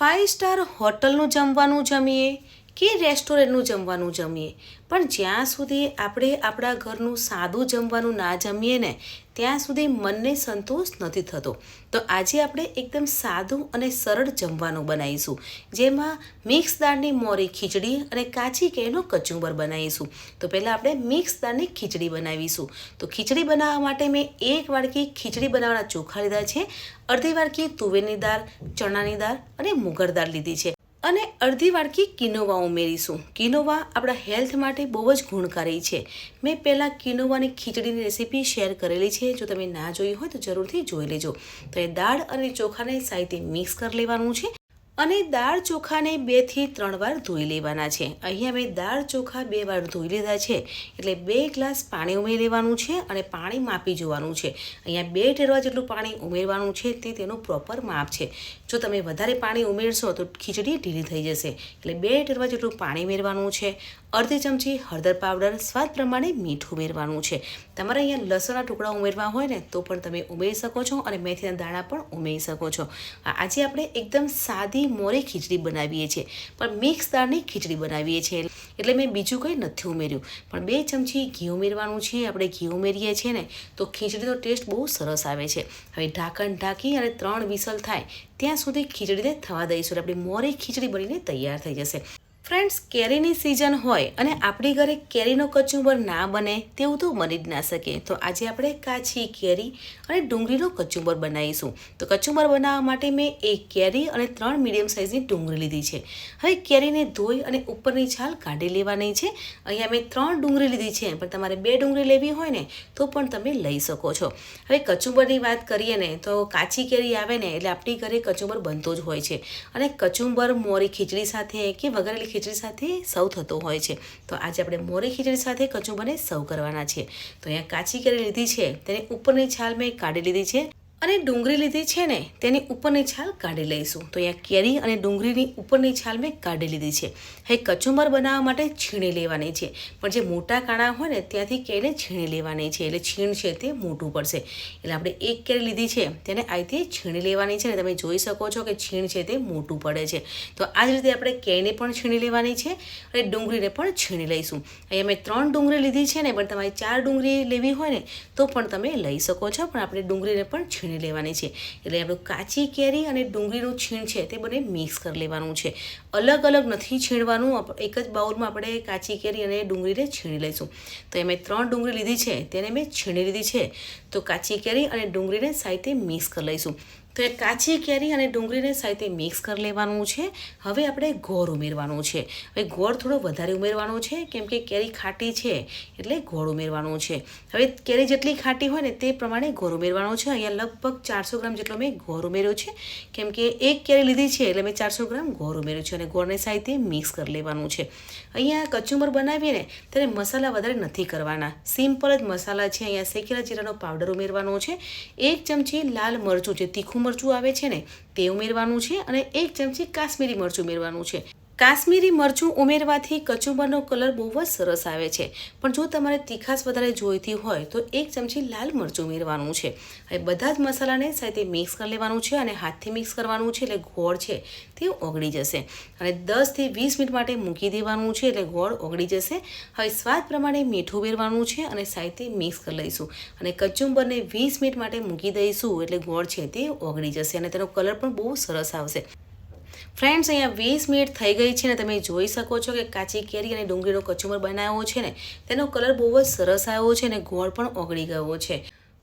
Five star હોટલનું જમવાનું જમીએ કે રેસ્ટોરન્ટનું જમવાનું જમીએ. પણ જ્યાં સુધી આપણે આપણા ઘરનું સાદું જમવાનું ના જમીએ ને, ત્યાં સુધી મનને સંતોષ નથી થતો. તો આજે આપણે એકદમ સાદું અને સરળ જમવાનું બનાવીશું. જેમાં મિક્સ દાળની મોરી, ખીચડી અને કાચી કેનો કચુંબર બનાવીશું. તો પહેલાં આપણે મિક્સ દાળની ખીચડી બનાવીશું. તો ખીચડી બનાવવા માટે મેં એક વાડકી ખીચડી બનાવવાના ચોખા લીધા છે. અડધી વાડકી તુવેરની દાળ, ચણાની દાળ અને મુગર દાળ લીધી છે. અને અડધી વાડકી કિનોવા ઉમેરીશું. કિનોવા આપણા હેલ્થ માટે બહુ જ ગુણકારી છે. મેં પહેલાં કિનોવાની ખીચડીની રેસીપી શેર કરેલી છે. જો તમે ના જોઈ હોય તો જરૂરથી જોઈ લેજો. તો એ દાળ અને ચોખાને સાઈતે મિક્સ કરી લેવાનું છે. અને દાળ ચોખાને બેથી ત્રણ વાર ધોઈ લેવાના છે. અહીંયા મેં દાળ ચોખા બે વાર ધોઈ લીધા છે. એટલે બે ગ્લાસ પાણી ઉમેરી લેવાનું છે અને પાણી માપી જોવાનું છે. અહીંયા બે ટેરવા જેટલું પાણી ઉમેરવાનું છે તે તેનું પ્રોપર માપ છે. જો તમે વધારે પાણી ઉમેરશો તો ખીચડી ઢીલી થઈ જશે. એટલે બે ટેરવા જેટલું પાણી ઉમેરવાનું છે. અડધી ચમચી હળદર પાવડર, સ્વાદ પ્રમાણે મીઠું ઉમેરવાનું છે. તમારે અહીંયા લસણના ટુકડા ઉમેરવા હોય ને તો પણ તમે ઉમેરી શકો છો અને મેથીના દાણા પણ ઉમેરી શકો છો. આજે આપણે એકદમ સાદી મોરી ખીચડી બનાવીએ છીએ. પણ મિક્સ દાળની ખીચડી બનાવીએ છીએ. એટલે મેં બીજું કંઈ નથી ઉમેર્યું. પણ બે ચમચી ઘી ઉમેરવાનું છે. આપણે ઘી ઉમેરીએ છીએ ને, તો ખીચડીનો ટેસ્ટ બહુ સરસ આવે છે. હવે ઢાંકણ ઢાંકી અને ત્રણ વિસલ થાય, ત્યાં સુધી ખીચડીને થવા દઈશું. એટલે આપણી મોરે ખીચડી બનીને તૈયાર થઈ જશે. ફ્રેન્ડ્સ, કેરીની સિઝન હોય અને આપણી ઘરે કેરીનો કચુંબર ના બને તેવું તો બની જ ના શકે. તો આજે આપણે કાચી કેરી અને ડુંગળીનો કચુંબર બનાવીશું. તો કચુંબર બનાવવા માટે મેં એક કેરી અને ત્રણ મીડિયમ સાઇઝની ડુંગળી લીધી છે. હવે કેરીને ધોઈ અને ઉપરની છાલ કાઢી લેવાની છે. અહીંયા મેં ત્રણ ડુંગળી લીધી છે, પણ તમારે બે ડુંગળી લેવી હોય ને, તો પણ તમે લઈ શકો છો. હવે કચુંબરની વાત કરીએ ને, તો કાચી કેરી આવે ને, એટલે આપણી ઘરે કચુંબર બનતો જ હોય છે. અને કચુંબર, મોરી, ખીચડી સાથે કે વઘારેલી ખીચડી સાથે સર્વ થતો હોય છે. તો આજે આપણે મોરી ખીચડી સાથે કચુંબરને સર્વ કરવાના છે તો અહીંયા કાચી કેરી લીધી છે. તેની ઉપરની છાલ મેં કાઢી લીધી છે. અને ડુંગળી લીધી છે ને, તેની ઉપરની છાલ કાઢી લઈશું. તો અહીંયા કેરી અને ડુંગળીની ઉપરની છાલ મેં કાઢી લીધી છે. હવે કચુંબર બનાવવા માટે છીણી લેવાની છે. પણ જે મોટા કાણા હોય ને, ત્યાંથી કેરીને છીણી લેવાની છે. એટલે છીણ છે તે મોટું પડશે. એટલે આપણે એક કેરી લીધી છે, તેને આ છીણી લેવાની છે ને, તમે જોઈ શકો છો કે છીણ છે તે મોટું પડે છે. તો આ જ રીતે આપણે કેરીને પણ છીણી લેવાની છે અને ડુંગળીને પણ છીણી લઈશું. અહીંયા મેં ત્રણ ડુંગળી લીધી છે ને, પણ તમારે ચાર ડુંગળી લેવી હોય ને, તો પણ તમે લઈ શકો છો. પણ આપણે ડુંગળીને પણ છીણી લેવાની છે. એટલે આપણું કાચી કેરી અને ડુંગળીનું છીણ છે તે બંને મિક્સ કરી લેવાનું છે. અલગ અલગ નથી છીણવાનું એક જ બાઉલમાં આપણે કાચી કેરી અને ડુંગળીને છીણી લઈશું. તો એ મેં ત્રણ ડુંગળી લીધી છે, તેને મેં છીણી લીધી છે. તો કાચી કેરી અને ડુંગળીને સાઈતે મિક્સ કરી લઈશું. તો એ કાચી કેરી અને ડુંગળીને સાથે મિક્સ કરી લેવાનું છે. હવે આપણે ગોળ ઉમેરવાનું છે. હવે ગોળ થોડો વધારે ઉમેરવાનો છે, કેમ કે કેરી ખાટી છે, એટલે ગોળ ઉમેરવાનું છે. હવે કેરી જેટલી ખાટી હોય ને તે પ્રમાણે ગોળ ઉમેરવાનો છે. અહીંયા લગભગ ચારસો ગ્રામ જેટલો મેં ગોળ ઉમેર્યો છે. કેમ કે એક કેરી લીધી છે, એટલે મેં ચારસો ગ્રામ ગોળ ઉમેર્યું છે અને ગોળને સાથે મિક્સ કરી લેવાનું છે. અહીંયા કચુંબર બનાવીએ ને ત્યારે મસાલા વધારે નથી કરવાના. સિમ્પલ જ મસાલા છે. અહીંયા શેકેલા જીરાનો પાવડર ઉમેરવાનો છે. એક ચમચી લાલ મરચું જે તીખું મરચું આવે છે ને તે ઉમેરવાનું છે અને એક ચમચી કાશ્મીરી મરચું ઉમેરવાનું છે. કાશ્મીરી મરચું ઉમેરવાથી કચુંબરનો કલર બહુ જ સરસ આવે છે. પણ જો તમારે તીખાશ વધારે જોઈતી હોય તો એક ચમચી લાલ મરચું ઉમેરવાનું છે. હવે બધા જ મસાલાને સાથે મિક્સ કરી લેવાનું છે અને હાથથી મિક્સ કરવાનું છે એટલે ગોળ છે તે ઓગળી જશે. અને દસથી વીસ મિનિટ માટે મૂકી દેવાનું છે એટલે ગોળ ઓગળી જશે. હવે સ્વાદ પ્રમાણે મીઠું ઉમેરવાનું છે અને સાથે મિક્સ કરી લઈશું. અને કચુંબરને વીસ મિનિટ માટે મૂકી દઈશું એટલે ગોળ છે તે ઓગળી જશે અને તેનો કલર પણ બહુ સરસ આવશે. ફ્રેન્ડ્સ અહીંયા વીસ મિનિટ થઈ ગઈ છે ને તમે જોઈ શકો છો કે કાચી કેરી અને ડુંગળીનો કચુંબર બનાવ્યો છે ને, તેનો કલર બહુ જ સરસ આવ્યો છે અને ગોળ પણ ઓગળી ગયો છે.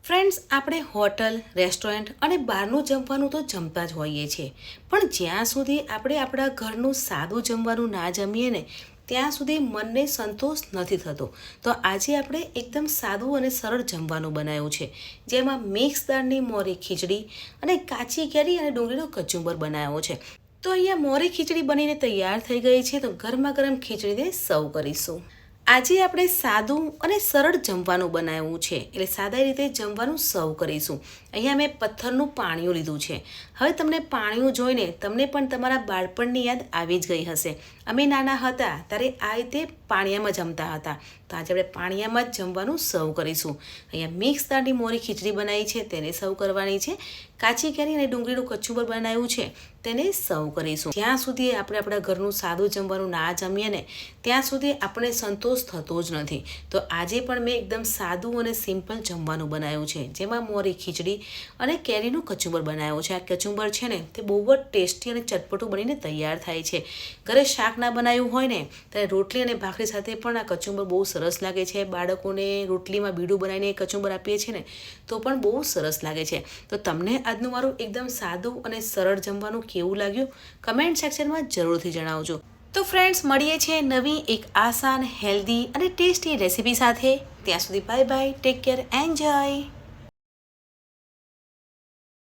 ફ્રેન્ડ્સ આપણે હોટલ, રેસ્ટોરન્ટ અને બહારનું જમવાનું તો જમતા જ હોઈએ છીએ. પણ જ્યાં સુધી આપણે આપણા ઘરનું સાદું જમવાનું ના જમીએ ને, ત્યાં સુધી મનને સંતોષ નથી થતો. તો આજે આપણે એકદમ સાદું અને સરળ જમવાનું બનાવ્યું છે. જેમાં મિક્સ દાળની મોરી ખીચડી અને કાચી કેરી અને ડુંગળીનો કચુંબર બનાવ્યો છે. તો અહીંયા મોરી ખીચડી બનીને તૈયાર થઈ ગઈ છે, તો ગરમા ગરમ ખીચડીને સર્વ કરીશું. આજે આપણે સાદું અને સરળ જમવાનું બનાવ્યું છે, એટલે સાદા રીતે જમવાનું સર્વ કરીશું. અહીંયા મેં પથ્થરનું પાણીઓ લીધું છે. હવે તમને પાણીઓ જોઈને તમને પણ તમારા બાળપણની યાદ આવી જ ગઈ હશે. અમે નાના હતા, ત્યારે આ રીતે પાણીયામાં જમતા હતા. તો આજે આપણે પાણીયામાં જ જમવાનું સર્વ કરીશું. અહીંયા મિક્સ દાળની મોરી ખીચડી બનાવી છે, તેને સર્વ કરવાની છે. કાચી કેરી અને ડુંગળીનું કચુંબર બનાવ્યું છે, તેને સર્વ કરીશું. જ્યાં સુધી આપણે આપણા ઘરનું સાદું જમવાનું ના જમીએ ને, ત્યાં સુધી આપણે સંતોષ થતો જ નથી. તો આજે પણ મેં એકદમ સાદું અને સિમ્પલ જમવાનું બનાવ્યું છે, જેમાં મોરી ખીચડી અને કેરીનું કચુંબર બનાવ્યું છે. આ કચુંબર છે ને, તે બહુ જ ટેસ્ટી અને ચટપટું બનીને તૈયાર થાય છે. ઘરે શાક ના બનાવ્યું હોય ને, ત્યારે રોટલી અને ભાખરી સાથે પણ આ કચુંબર બહુ સરસ લાગે છે. બાળકોને રોટલીમાં બીડું બનાવીને કચુંબર આપીએ છીએ ને, તો પણ બહુ સરસ લાગે છે. તો તમને આજનું મારું એકદમ સાદું અને સરળ જમવાનું કેવું લાગ્યું? કમેન્ટ સેક્શનમાં જરૂરથી જણાવજો. તો ફ્રેન્ડ્સ મળીએ છીએ નવી એક આસાન હેલ્ધી અને ટેસ્ટી રેસીપી સાથે. ત્યાં સુધી bye bye take care enjoy